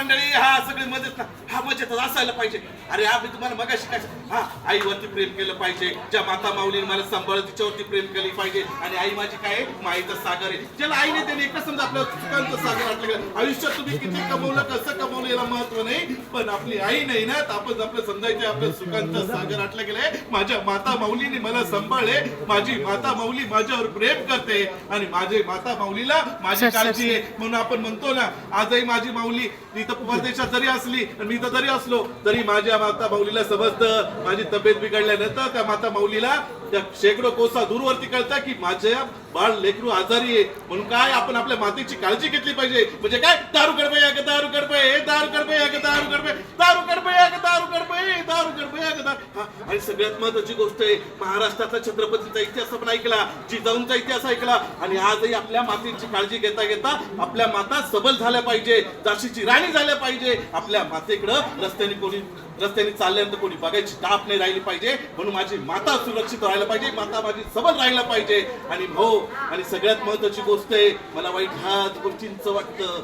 मंडळी हा सगळे मजेत ना. हा मजेतच असायला पाहिजे. अरे हा मी तुम्हाला मग शिकायचं हा आईवरती प्रेम केलं पाहिजे. ज्या माता माऊलीने मला सांभाळ तिच्यावरती प्रेम केली पाहिजे. आणि आई माझी काय? माईचं सागर आहे. ज्याला आईने त्याने एकच समजा आपलं सुखांचं सागर वाटलं आयुष्यात तुम्ही किती कमवलं कसं कमवलं याला महत्त्व नाही. पण आपली आई नाही ना आपण आपलं समजायचं आपलं सुखांचं सागर आटलं गेलंय माझ्या माता माऊलीने मला सांभाळले. माझी माता माऊली माझ्यावर प्रेम करते. आणि माझे माता माऊलीला माझी काळजी आहे. म्हणून आपण म्हणतो ना आजही माझी माऊली ती तर परदेशात जरी असली आणि मी तर जरी असलो तरी माझ्या माता माऊलीला समजतं. माझी तब्येत बिघडल्यानंतर त्या माता माऊलीला त्या शेकडो कोसा दूरवरती कळतं की माझ्या बाळ लेकरू आजारी आहे. म्हणून काय आपण आपल्या मातेची काळजी घेतली पाहिजे? म्हणजे काय? दारू कडबे या ग दारू कडबे हे दारू कडबे या ग दारू कडबे दारू कडबे या दारू कडबे दारू कडबे या दारू आणि सगळ्यात महत्वाची गोष्ट आहे महाराष्ट्राचा छत्रपतीचा इतिहास आपण ऐकला जिजाऊंचा इतिहास ऐकला आणि आजही आपल्या मातेची काळजी घेता घेता आपल्या माता सबल झाल्या पाहिजे जाशीची राणी झाल्या पाहिजे. आपल्या मातेकडं रस्त्याने कोणी रस्त्याने चालल्यानंतर कोणी बघायची ताप नाही राहिली पाहिजे म्हणून माझी माता सुरक्षित राहायला पाहिजे माता माझी सबल राहायला पाहिजे. आणि भाऊ आणि सगळ्यात महत्वाची गोष्ट आहे मला वाईट ह्याच गोष्टींचं वाटतं.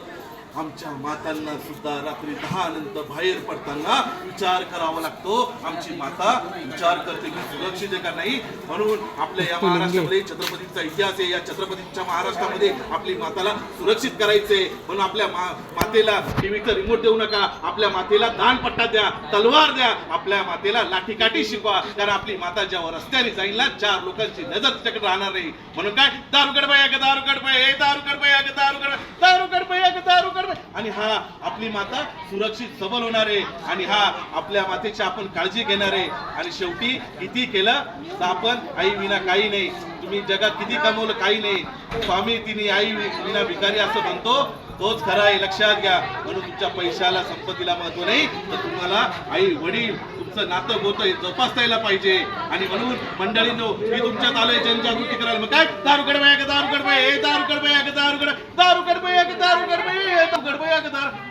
आमच्या मातांना सुद्धा रात्री दहा नंतर बाहेर पडताना विचार करावा लागतो. आमची माता विचार करते की सुरक्षित आहे का नाही? म्हणून आपल्या या महाराष्ट्रामध्ये छत्रपतीचा इतिहास आहे. या छत्रपतीच्या महाराष्ट्रामध्ये आपली माताला सुरक्षित करायचंय. म्हणून आपल्या मा मातेला टीव्हीचं रिमोट देऊ नका. आपल्या मातेला दानपट्टा द्या तलवार द्या. आपल्या मातेला लाठीकाठी शिकवा. कारण आपली माता जेव्हा रस्त्याने जाईल ना चार लोकांची नजर तिच्याकडे राहणार नाही. म्हणून काय? दारू गडबाय ग दारू गडबाय हे दारू गडबाय ग दारू गडबाय दारू गडबाय ग दारू गडबाय आणि हा आपली माता सुरक्षित सबल होणार आहे. आणि हा आपल्या मातेची आपण काळजी घेणार आहे. आणि शेवटी किती केलं तर आपण आई विना काही नाही. तुम्ही जगात किती कमवलं काही नाही. स्वामी तिने आई विना भिकारी असं म्हणतो तोच खरा आहे. लक्षात घ्या. म्हणून तुमच्या पैशाला संपत्तीला महत्त्व नाही. तर तुम्हाला आई वडील तुमचं नातं गोतं जोपासता यायला पाहिजे. आणि म्हणून मंडळींनो मी तुमच्यात आलोय जनजागृती करायला. मग काय? दारू गडबय ग दारू गडबय हे दारू गडबय ग दारू गड दारू गडबय दारू गडबय हे दारू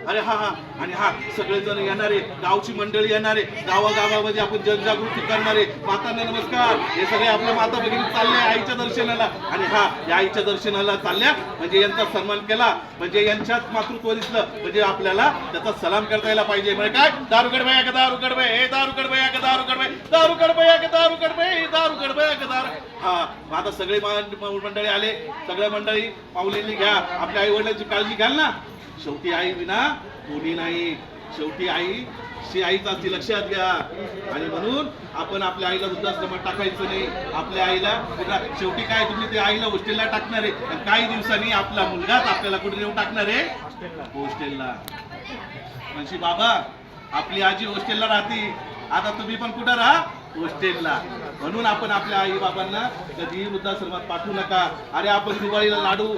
अरे हा हा आणि हा सगळेजण येणारे गावची मंडळी येणारे गावागावामध्ये आपण जनजागृती करणारे मातांना नमस्कार. हे सगळे आपल्या माता भगिनी चालले आईच्या दर्शनाला. आणि हा या आईच्या दर्शनाला चालल्या. म्हणजे यांचा सन्मान केला. म्हणजे यांच्यात मातृत्व दिसलं. म्हणजे आपल्याला त्याचा सलाम करता यायला पाहिजे. म्हणजे काय? दारू गडबय ग दारू गडबय हे दारू गडबय ग दारू गडबय दारू गडबय ग दारू गडबय दारू गडबय ग दारू हा आता सगळे मंडळी आले. सगळ्या मंडळी माऊलींनी घ्या. आपल्या आई वडिलांची काळजी घ्याल ना. शेवटी आई विना कोणी नाही. शेवटी आई शी आईच असते लक्षात घ्या. आणि म्हणून आपण आपल्या आईला वृद्धाश्रमात टाकायचं नाही. आपल्या आईला पुन्हा शेवटी काय तुम्ही ते आईला हॉस्टेलला टाकणार आहे? काही दिवसांनी आपला मुलगाच आपल्याला कुठे नेऊन टाकणार आहे? हॉस्टेलला. म्हणजे बाबा आपली आजी हॉस्टेलला राहते. आता तुम्ही पण कुठं राहा? पोस्टेडला. म्हणून आपण आपल्या आई बाबांना कधीही वृद्धाश्रमात पाठवू नका. अरे आपण दिवाळीला लाडू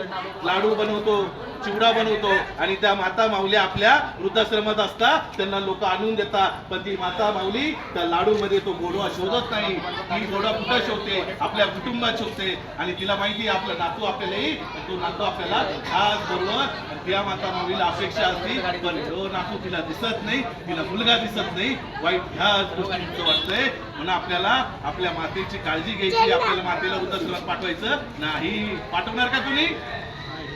लाडू बनवतो चिवडा बनवतो आणि त्या माता माऊली आपल्या वृद्धाश्रमात असतात त्यांना लोक आणून देतात. पण ती माता माऊली त्या लाडू मध्ये तो गोडवा शोधत नाही. ती गोडवा कुठं शोधते? आपल्या कुटुंबात शोधते. आणि तिला माहिती आपला नातू आपल्याला येईल तो नातू आपल्याला खास बरोबर त्या माता माऊलीला अपेक्षा असते. पण तो नातू तिला दिसत नाही तिला मुलगा दिसत नाही. वाईट ह्याच गोष्टी वाटतंय. म्हणून आपल्याला आपल्या मातेची काळजी घ्यायची आपल्याला मातेला वृद्धाश्रमात पाठवायचं. नाही पाठवणार का तुम्ही?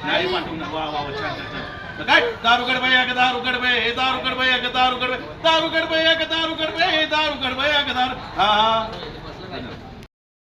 नाही पाठवणार. वा वा छान छान काय? दारू गडबय या ग दारू गडबय हे दारू गडबय या ग दारू गडबय दारू गडबय या ग दारू गडबय हे दारू गडबय या ग दारू हा.